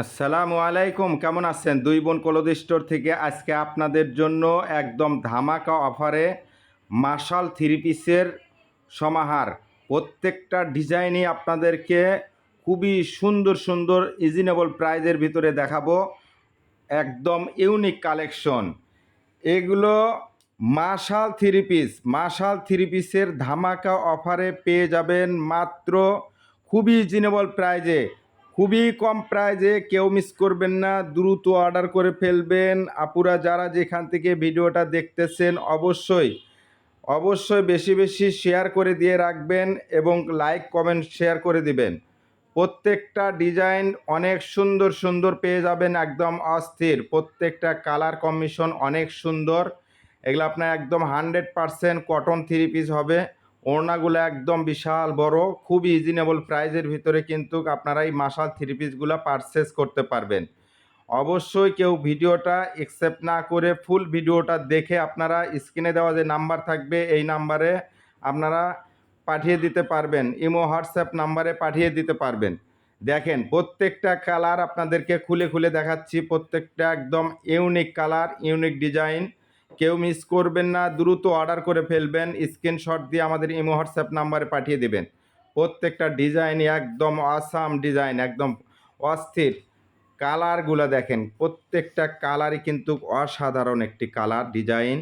আসসালামু আলাইকুম, কেমন আছেন? দুই বোন কলদ স্টোর থেকে আজকে আপনাদের জন্য একদম ধামাকা অফারে মার্শাল থ্রি পিসের সমাহার। প্রত্যেকটা ডিজাইনই আপনাদেরকে খুবই সুন্দর সুন্দর ইজিনেবল প্রাইজের ভিতরে দেখাবো। একদম ইউনিক কালেকশন এগুলো martial three piece, martial three পিসের ধামাকা অফারে পেয়ে যাবেন মাত্র খুবই রিজনেবল প্রাইজে খুবই কম প্রাইজে কেউ মিস করবেন না, দ্রুত অর্ডার করে ফেলবেন। আপুরা যারা যেখান থেকে ভিডিওটা দেখতেছেন, অবশ্যই অবশ্যই বেশি বেশি শেয়ার করে দিয়ে রাখবেন এবং লাইক কমেন্ট শেয়ার করে দিবেন। প্রত্যেকটা ডিজাইন অনেক সুন্দর সুন্দর পেয়ে যাবেন, একদম অস্থির। প্রত্যেকটা কালার কম্বিনেশন অনেক সুন্দর। এগুলো আপনার একদম hundred percent cotton three piece হবে। ওড়নাগুলো একদম বিশাল বড় খুব রিজনেবল প্রাইজের ভিতরে কিন্তু আপনারা এই মাসাল থ্রি পিসগুলো পারচেস করতে পারবেন। অবশ্যই কেউ ভিডিওটা একসেপ্ট না করে ফুল ভিডিওটা দেখে আপনারা স্ক্রিনে দেওয়া যে নাম্বার থাকবে, এই নাম্বারে আপনারা পাঠিয়ে দিতে পারবেন, ইমো, হোয়াটসঅ্যাপ নাম্বারে পাঠিয়ে দিতে পারবেন। দেখেন প্রত্যেকটা কালার আপনাদেরকে খুলে খুলে দেখাচ্ছি, প্রত্যেকটা একদম ইউনিক কালার ইউনিক ডিজাইন কেউ মিস করবেন না, দ্রুত অর্ডার করে ফেলবেন স্ক্রিনশট দিয়ে আমাদের ইমো হোয়াটসঅ্যাপ নাম্বারে পাঠিয়ে দেবেন। প্রত্যেকটা ডিজাইন একদম আসাম ডিজাইন একদম অস্থির। কালারগুলো দেখেন, প্রত্যেকটা কালারই কিন্তু অসাধারণ একটি কালার ডিজাইন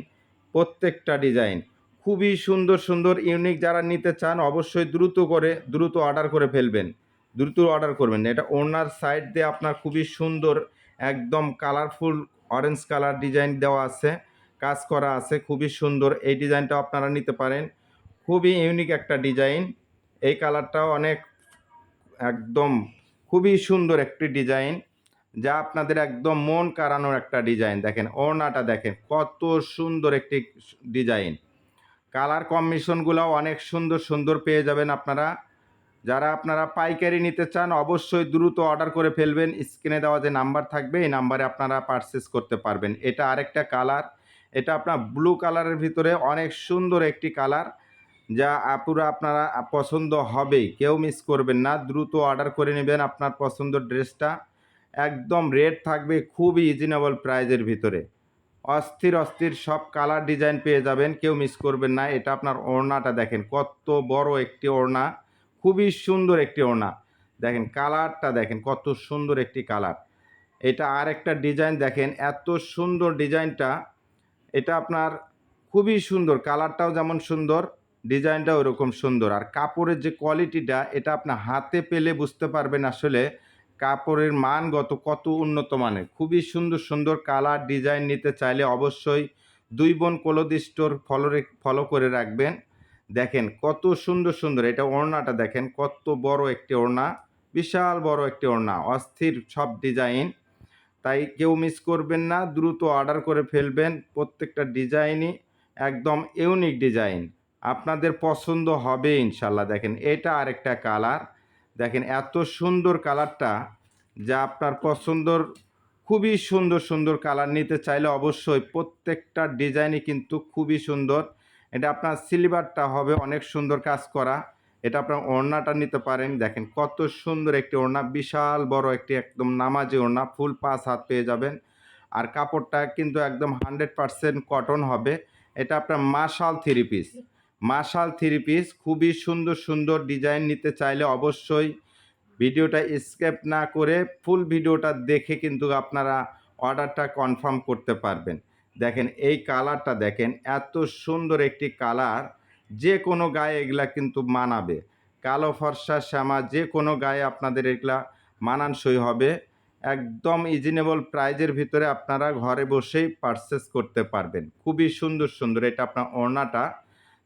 প্রত্যেকটা ডিজাইন খুবই সুন্দর সুন্দর ইউনিক যারা নিতে চান অবশ্যই দ্রুত করে, দ্রুত অর্ডার করে ফেলবেন। দ্রুত অর্ডার করবেন। এটা ওনার সাইড দিয়ে আপনার খুবই সুন্দর, একদম কালারফুল অরেঞ্জ কালার ডিজাইন দেওয়া আছে। কাজ করা আছে, খুবই সুন্দর। এই ডিজাইনটাও আপনারা নিতে পারেন। খুবই ইউনিক একটা ডিজাইন। এই কালারটাও অনেক একদম খুবই সুন্দর একটি ডিজাইন, যা আপনাদের একদম মন কাড়ানোর একটা ডিজাইন। দেখেন, ওড়নাটা দেখেন, কত সুন্দর একটি ডিজাইন। কালার কম্বিনেশনগুলো অনেক সুন্দর সুন্দর পেয়ে যাবেন আপনারা। যারা আপনারা পাইকারি নিতে চান, অবশ্যই দ্রুত অর্ডার করে ফেলবেন। স্ক্রিনে দেওয়া যে নাম্বার থাকবে, এই নাম্বারে আপনারা পারচেস করতে পারবেন। এটা আরেকটা কালার। এটা আপনার ব্লু কালারের ভিতরে অনেক সুন্দর একটি কালার যা আপুরা আপনারা পছন্দ হবেই। কেউ মিস করবেন না, দ্রুত অর্ডার করে নেবেন আপনার পছন্দ ড্রেসটা। একদম রেট থাকবে, খুবই রিজনেবল প্রাইজের ভিতরে। অস্থির অস্থির সব কালার ডিজাইন পেয়ে যাবেন, কেউ মিস করবেন না। এটা আপনার ওড়নাটা দেখেন, কত বড় একটি ওড়না, খুবই সুন্দর একটি ওড়না। দেখেন কালারটা দেখেন, কত সুন্দর একটি কালার এটা আর একটা ডিজাইন দেখেন, এত সুন্দর ডিজাইনটা এটা আপনার খুবই সুন্দর, কালারটাও যেমন সুন্দর, ডিজাইনটাও ওরকম সুন্দর। আর কাপড়ের যে কোয়ালিটিটা, এটা আপনার হাতে পেলে বুঝতে পারবেন আসলে কাপড়ের মানগত কত উন্নত মানের। খুবই সুন্দর সুন্দর কালার ডিজাইন নিতে চাইলে অবশ্যই দুই বোন কলদ স্টোর ফলো ফলো করে রাখবেন। দেখেন কত সুন্দর সুন্দর এটা ওড়নাটা দেখেন কত বড় একটি ওড়না, বিশাল বড় একটি ওড়না, অস্থির সব ডিজাইন। তাই কেউ মিস করবেন না, দ্রুত অর্ডার করে ফেলবেন প্রত্যেকটা ডিজাইনই একদম ইউনিক ডিজাইন আপনাদের পছন্দ হবে ইনশাল্লাহ। দেখেন, এটা আরেকটা কালার দেখেন, এত সুন্দর কালারটা যা আপনার পছন্দর, খুবই সুন্দর সুন্দর কালার নিতে চাইলে অবশ্যই প্রত্যেকটা ডিজাইনই কিন্তু খুবই সুন্দর। এটা আপনার সিলভারটা হবে, অনেক সুন্দর কাজ করা। এটা আপনার ওড়নাটা নিতে পারেন। দেখেন কত সুন্দর একটি ওড়না, বিশাল বড় একটি একদম নামাজি ওড়না, ফুল পাঁচ হাত পেয়ে যাবেন। আর কাপড়টা কিন্তু একদম হান্ড্রেড পারসেন্ট কটন হবে। এটা আপনার মাশাল থ্রি পিস। মাশাল থ্রি পিস, খুবই সুন্দর সুন্দর ডিজাইন নিতে চাইলে অবশ্যই ভিডিওটা স্কেপ না করে ফুল ভিডিওটা দেখে কিন্তু আপনারা অর্ডারটা কনফার্ম করতে পারবেন। দেখেন এই কালারটা দেখেন, এত সুন্দর একটি কালার। যে কোনো গায়ে এগুলা কিন্তু মানাবে। কালো ফর্সা শ্যামা যে কোনো গায়ে আপনাদের এগুলা মানানসই হবে। একদম ইজিনেবল প্রাইজের ভিতরে আপনারা ঘরে বসেই পারচেস করতে পারবেন। খুবই সুন্দর সুন্দর এটা আপনার ওড়নাটা।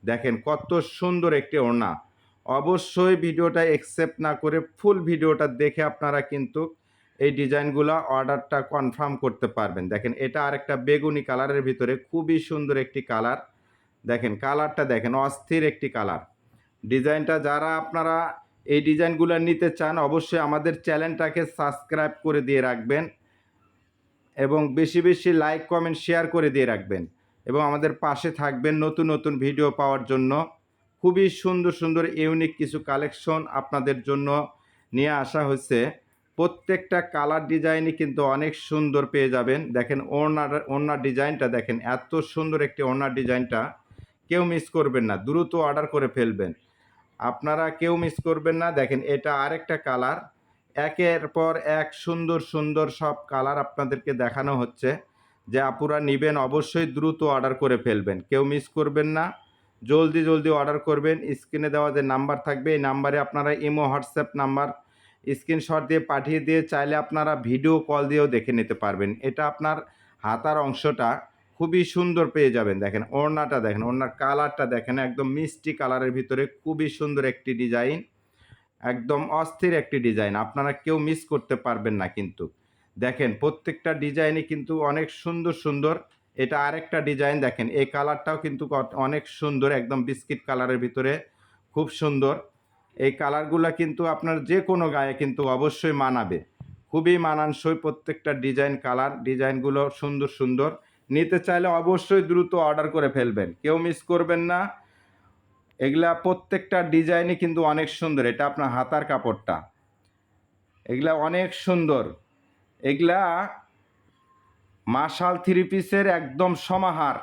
দেখেন কত সুন্দর একটি ওড়না। অবশ্যই ভিডিওটা একসেপ্ট না করে ফুল ভিডিওটা দেখে আপনারা কিন্তু এই ডিজাইনগুলো অর্ডারটা কনফার্ম করতে পারবেন। দেখেন এটা আরেকটা বেগুনি কালারের ভিতরে খুবই সুন্দর একটি কালার দেখেন কালারটা দেখেন, অস্থির একটি কালার। ডিজাইনটা যারা আপনারা এই ডিজাইনগুলো নিতে চান, অবশ্যই আমাদের চ্যানেলটাকে সাবস্ক্রাইব করে দিয়ে রাখবেন এবং বেশি বেশি লাইক, কমেন্ট, শেয়ার করে দিয়ে রাখবেন এবং আমাদের পাশে থাকবেন নতুন নতুন ভিডিও পাওয়ার জন্য। খুবই সুন্দর সুন্দর, ইউনিক কিছু কালেকশন আপনাদের জন্য নিয়ে আসা হয়েছে। প্রত্যেকটা কালার ডিজাইনই কিন্তু অনেক সুন্দর পেয়ে যাবেন। দেখেন ওড়নার ওড়নার ডিজাইনটা দেখেন, এত সুন্দর একটি ওড়নার ডিজাইনটা। কেউ মিস করবেন না, দ্রুত অর্ডার করে ফেলবেন। আপনারা কেউ মিস করবেন না, দেখেন এটা আরেকটা কালার একের পর এক সুন্দর সুন্দর সব কালার আপনাদেরকে দেখানো হচ্ছে, যে আপুরা নেবেন অবশ্যই দ্রুত অর্ডার করে ফেলবেন, কেউ মিস করবেন না, জলদি জলদি অর্ডার করবেন স্ক্রিনে দেওয়া যে নাম্বার থাকবে, এই নাম্বারে আপনারা ইমো, হোয়াটসঅ্যাপ নাম্বার স্ক্রিনশট দিয়ে পাঠিয়ে দিয়ে চাইলে আপনারা ভিডিও কল দিয়েও দেখে নিতে পারবেন। এটা আপনার হাতার অংশটা খুবই সুন্দর পেয়ে যাবেন। দেখেন ওড়নাটা দেখেন, ওড়নার কালারটা দেখেন, একদম মিষ্টি কালারের ভিতরে খুবই সুন্দর একটি ডিজাইন, একদম অস্থির একটি ডিজাইন, আপনারা কেউ মিস করতে পারবেন না কিন্তু। দেখেন প্রত্যেকটা ডিজাইনই কিন্তু অনেক সুন্দর সুন্দর, এটা আরেকটা ডিজাইন দেখেন, এই কালারটাও কিন্তু অনেক সুন্দর, একদম বিস্কিট কালারের ভিতরে খুব সুন্দর। এই কালারগুলো কিন্তু আপনার যে কোনো গায়ে কিন্তু অবশ্যই মানাবে। খুবই মানানসই প্রত্যেকটা ডিজাইন কালার, ডিজাইনগুলো সুন্দর সুন্দর। নিতে চাইলে অবশ্যই দ্রুত অর্ডার করে ফেলবেন। কেউ মিস করবেন না। এগুলা প্রত্যেকটা ডিজাইনই কিন্তু অনেক সুন্দর। এটা আপনার হাতার কাপড়টা। এগুলা অনেক সুন্দর। এগুলা মাশাল থ্রি পিসের একদম সমাহার।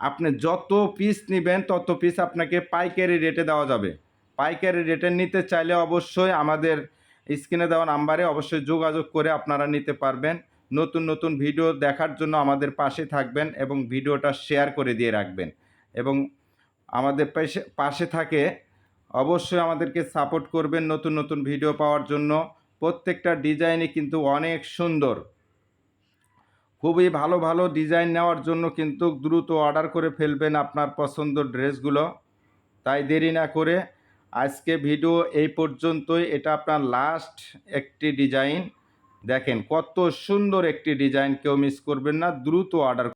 আপনি যত পিস নেবেন, তত পিস আপনাকে পাইকারি রেটে দেওয়া যাবে। পাইকারি রেটে নিতে চাইলে অবশ্যই আমাদের স্ক্রিনে দেওয়া নাম্বারে অবশ্যই যোগাযোগ করে আপনারা নিতে পারবেন। নতুন নতুন ভিডিও দেখার জন্য আমাদের পাশে থাকবেন এবং ভিডিওটা শেয়ার করে দিয়ে রাখবেন। এবং আমাদের পাশে পাশে থাকে, অবশ্যই আমাদেরকে সাপোর্ট করবেন নতুন নতুন ভিডিও পাওয়ার জন্য। প্রত্যেকটা ডিজাইনই কিন্তু অনেক সুন্দর। খুবই ভালো ভালো ডিজাইন নেওয়ার জন্য কিন্তু দ্রুত অর্ডার করে ফেলবেন আপনার পছন্দ ড্রেসগুলো। তাই দেরি না করে আজকে ভিডিও এই পর্যন্তই। এটা আপনার লাস্ট একটি ডিজাইন। দেখেন কত সুন্দর একটি ডিজাইন কেউ মিস করবেন না দ্রুত অর্ডার